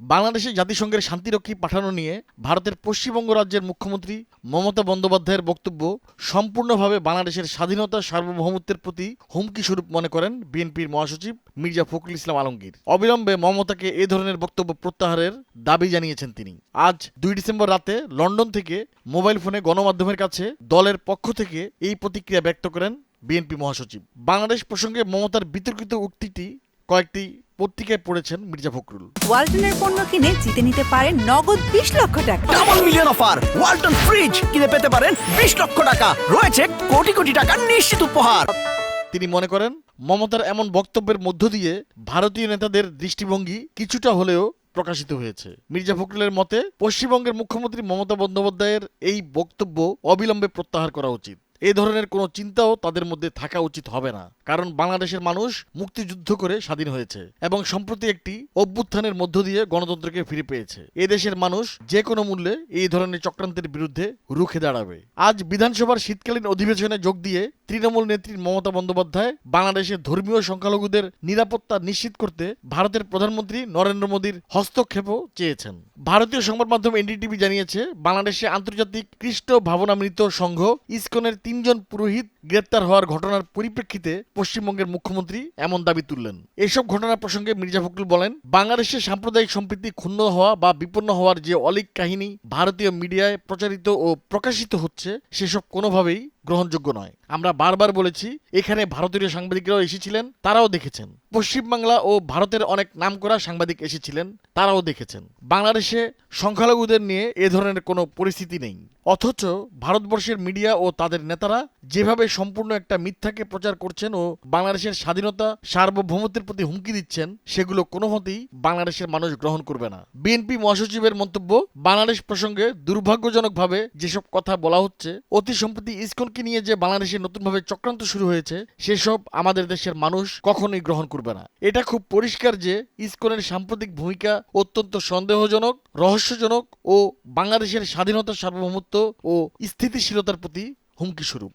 বাংলাদেশে জাতিসংঘের শান্তিরক্ষী পাঠানো নিয়ে ভারতের পশ্চিমবঙ্গ রাজ্যের মুখ্যমন্ত্রী মমতা বন্দ্যোপাধ্যায়ের বক্তব্য সম্পূর্ণভাবে বাংলাদেশের স্বাধীনতা সার্বভৌমত্বের প্রতি হুমকি স্বরূপ মনে করেন বিএনপির মহাসচিব মির্জা ফখরুল ইসলাম আলমগীর। অবিলম্বে মমতাকে এ ধরনের বক্তব্য প্রত্যাহারের দাবি জানিয়েছেন তিনি। আজ দুই ডিসেম্বর রাতে লন্ডন থেকে মোবাইল ফোনে গণমাধ্যমের কাছে দলের পক্ষ থেকে এই প্রতিক্রিয়া ব্যক্ত করেন বিএনপি মহাসচিব। বাংলাদেশ প্রসঙ্গে মমতার বিতর্কিত উক্তিটি কয়েকটি পত্রিকায় পড়েছেন মির্জা ফখরুল। ওয়ালটনের পণ্য কিনে জিতে নিতে পারেন নগদ বিশ লক্ষ টাকা। Double million offer Walton fridge কিনে পেতে পারেন বিশ লক্ষ টাকা। রয়েছে কোটি কোটি টাকার নিশ্চিত উপহার। তিনি মনে করেন মমতার এমন বক্তব্যের মধ্য দিয়ে ভারতীয় নেতাদের দৃষ্টিভঙ্গি কিছুটা হলেও প্রকাশিত হয়েছে। মির্জা ফখরুলের মতে পশ্চিমবঙ্গের মুখ্যমন্ত্রী মমতা বন্দ্যোপাধ্যায়ের এই বক্তব্য অবিলম্বে প্রত্যাহার করা উচিত। এই ধরনের কোনো চিন্তাও তাদের মধ্যে থাকা উচিত হবে না। কারণ বাংলাদেশের মানুষ মুক্তিযুদ্ধ করে স্বাধীন হয়েছে এবং সম্প্রতি একটি অভ্যুত্থানের মধ্য দিয়ে গণতন্ত্রকে ফিরে পেয়েছে। এ দেশের মানুষ যে কোনো মূল্যে এই ধরনের চক্রান্তের বিরুদ্ধে রুখে দাঁড়াবে। আজ বিধানসভার শীতকালীন অধিবেশনে যোগ দিয়ে তৃণমূল নেত্রী মমতা বন্দ্যোপাধ্যায় বাংলাদেশের ধর্মীয় সংখ্যালঘুদের নিরাপত্তা নিশ্চিত করতে ভারতের প্রধানমন্ত্রী নরেন্দ্র মোদীর হস্তক্ষেপও চেয়েছেন। ভারতীয় সংবাদ মাধ্যম এনডিটিভি জানিয়েছে, বাংলাদেশে আন্তর্জাতিক খ্রিস্ট ভাবনামৃত সংঘ ইসকনের তিনজন পুরোহিত গ্রেপ্তার হওয়ার ঘটনার পরিপ্রেক্ষিতে পশ্চিমবঙ্গের মুখ্যমন্ত্রী এমন দাবি তুললেন। এসব ঘটনা প্রসঙ্গে মির্জা ফখরুল বলেন, বাংলাদেশে সাম্প্রদায়িক সম্প্রীতি ক্ষুণ্ণ হওয়া বা বিপন্ন হওয়ার যে অলিক কাহিনী ভারতীয় মিডিয়ায় প্রচারিত ও প্রকাশিত হচ্ছে, সেসব কোনোভাবেই গ্রহণযোগ্য নয়। আমরা বারবার বলেছি এখানে ভারতীয় সাংবাদিকরাও এসেছিলেন তারাও দেখেছেন। পশ্চিমবাংলা ও ভারতের অনেক নামকরা সাংবাদিক এসেছিলেন, তারাও দেখেছেন। বাংলাদেশে সংখ্যালঘুদের নিয়ে এ ধরনের কোনো পরিস্থিতি নেই। অথচ ভারতবর্ষের মিডিয়া ও তাদের নেতারা যেভাবে সম্পূর্ণ একটা মিথ্যাকে প্রচার করছেন ও বাংলাদেশের স্বাধীনতা, সার্বভৌমত্বের প্রতি হুমকি দিচ্ছেন, সেগুলো কোনোমতেই বাংলাদেশের মানুষ গ্রহণ করবে না। বিএনপি মহাসচিবের মন্তব্য, বাংলাদেশ প্রসঙ্গে দুর্ভাগ্যজনকভাবে যেসব কথা বলা হচ্ছে, অতি সম্প্রতি ইসকনকে নিয়ে যে বাংলাদেশে নতুনভাবে চক্রান্ত শুরু হয়েছে, সেসব আমাদের দেশের মানুষ কখনোই গ্রহণ করবে না। এটা খুব পরিষ্কার যে ইসকনের সাম্প্রতিক ভূমিকা অত্যন্ত সন্দেহজনক, রহস্যজনক ও বাংলাদেশের স্বাধীনতা সার্বভৌমত্ব ও স্থিতিশীলতার প্রতি হুমকি স্বরূপ